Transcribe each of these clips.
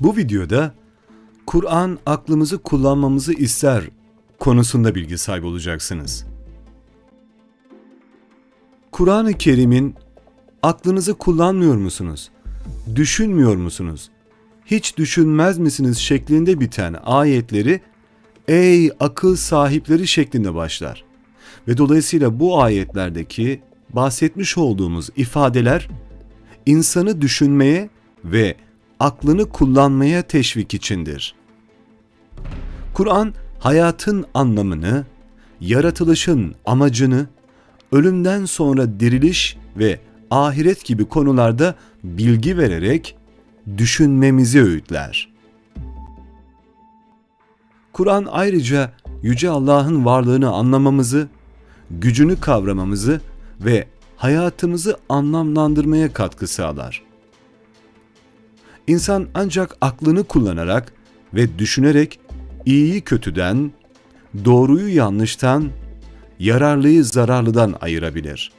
Bu videoda Kur'an aklımızı kullanmamızı ister konusunda bilgi sahibi olacaksınız. Kur'an-ı Kerim'in aklınızı kullanmıyor musunuz? Düşünmüyor musunuz? Hiç düşünmez misiniz şeklinde biten ayetleri ey akıl sahipleri şeklinde başlar. Ve dolayısıyla bu ayetlerdeki bahsetmiş olduğumuz ifadeler insanı düşünmeye ve aklını kullanmaya teşvik içindir. Kur'an hayatın anlamını, yaratılışın amacını, ölümden sonra diriliş ve ahiret gibi konularda bilgi vererek düşünmemizi öğütler. Kur'an ayrıca yüce Allah'ın varlığını anlamamızı, gücünü kavramamızı ve hayatımızı anlamlandırmaya katkı sağlar. İnsan ancak aklını kullanarak ve düşünerek iyiyi kötüden, doğruyu yanlıştan, yararlıyı zararlıdan ayırabilir.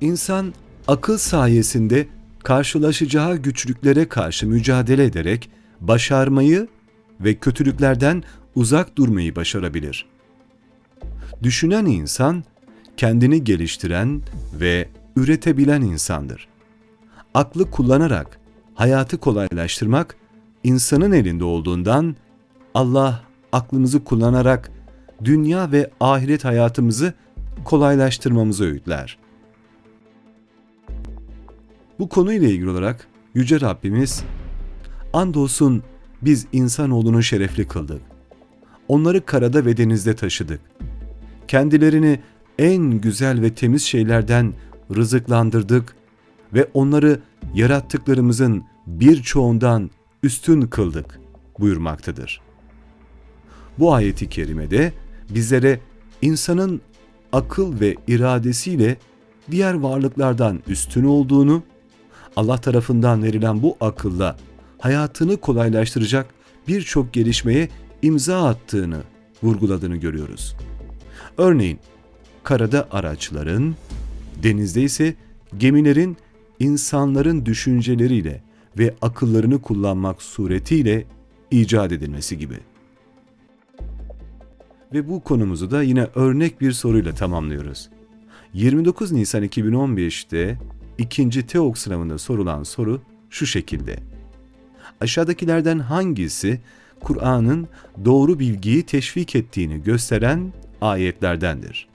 İnsan akıl sayesinde karşılaşacağı güçlüklere karşı mücadele ederek başarmayı ve kötülüklerden uzak durmayı başarabilir. Düşünen insan kendini geliştiren ve üretebilen insandır. Aklı kullanarak hayatı kolaylaştırmak insanın elinde olduğundan Allah aklımızı kullanarak dünya ve ahiret hayatımızı kolaylaştırmamızı öğütler. Bu konuyla ilgili olarak Yüce Rabbimiz, Andolsun biz insanoğlunu şerefli kıldık. Onları karada ve denizde taşıdık. Kendilerini en güzel ve temiz şeylerden rızıklandırdık ve onları yarattıklarımızın birçoğundan üstün kıldık buyurmaktadır. Bu ayeti kerimede bizlere insanın akıl ve iradesiyle diğer varlıklardan üstün olduğunu, Allah tarafından verilen bu akılla hayatını kolaylaştıracak birçok gelişmeye imza attığını vurguladığını görüyoruz. Örneğin karada araçların, denizde ise gemilerin insanların düşünceleriyle ve akıllarını kullanmak suretiyle icat edilmesi gibi. Ve bu konumuzu da yine örnek bir soruyla tamamlıyoruz. 29 Nisan 2015'te ikinci TEOK sınavında sorulan soru şu şekilde. Aşağıdakilerden hangisi Kur'an'ın doğru bilgiyi teşvik ettiğini gösteren ayetlerdendir?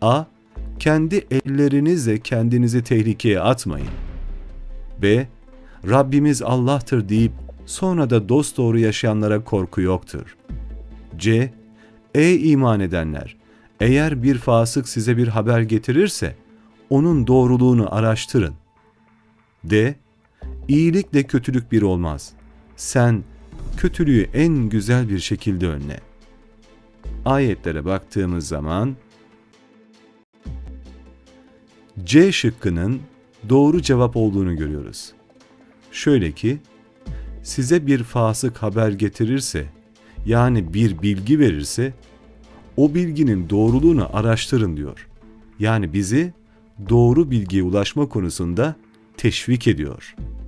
A. Kendi ellerinizle kendinizi tehlikeye atmayın. B. Rabbimiz Allah'tır deyip sonra da dosdoğru yaşayanlara korku yoktur. C. Ey iman edenler! Eğer bir fasık size bir haber getirirse, onun doğruluğunu araştırın. D. İyilikle kötülük bir olmaz. Sen kötülüğü en güzel bir şekilde önle. Ayetlere baktığımız zaman C şıkkının doğru cevap olduğunu görüyoruz. Şöyle ki, size bir fasık haber getirirse, yani bir bilgi verirse, o bilginin doğruluğunu araştırın diyor. Yani bizi doğru bilgiye ulaşma konusunda teşvik ediyor.''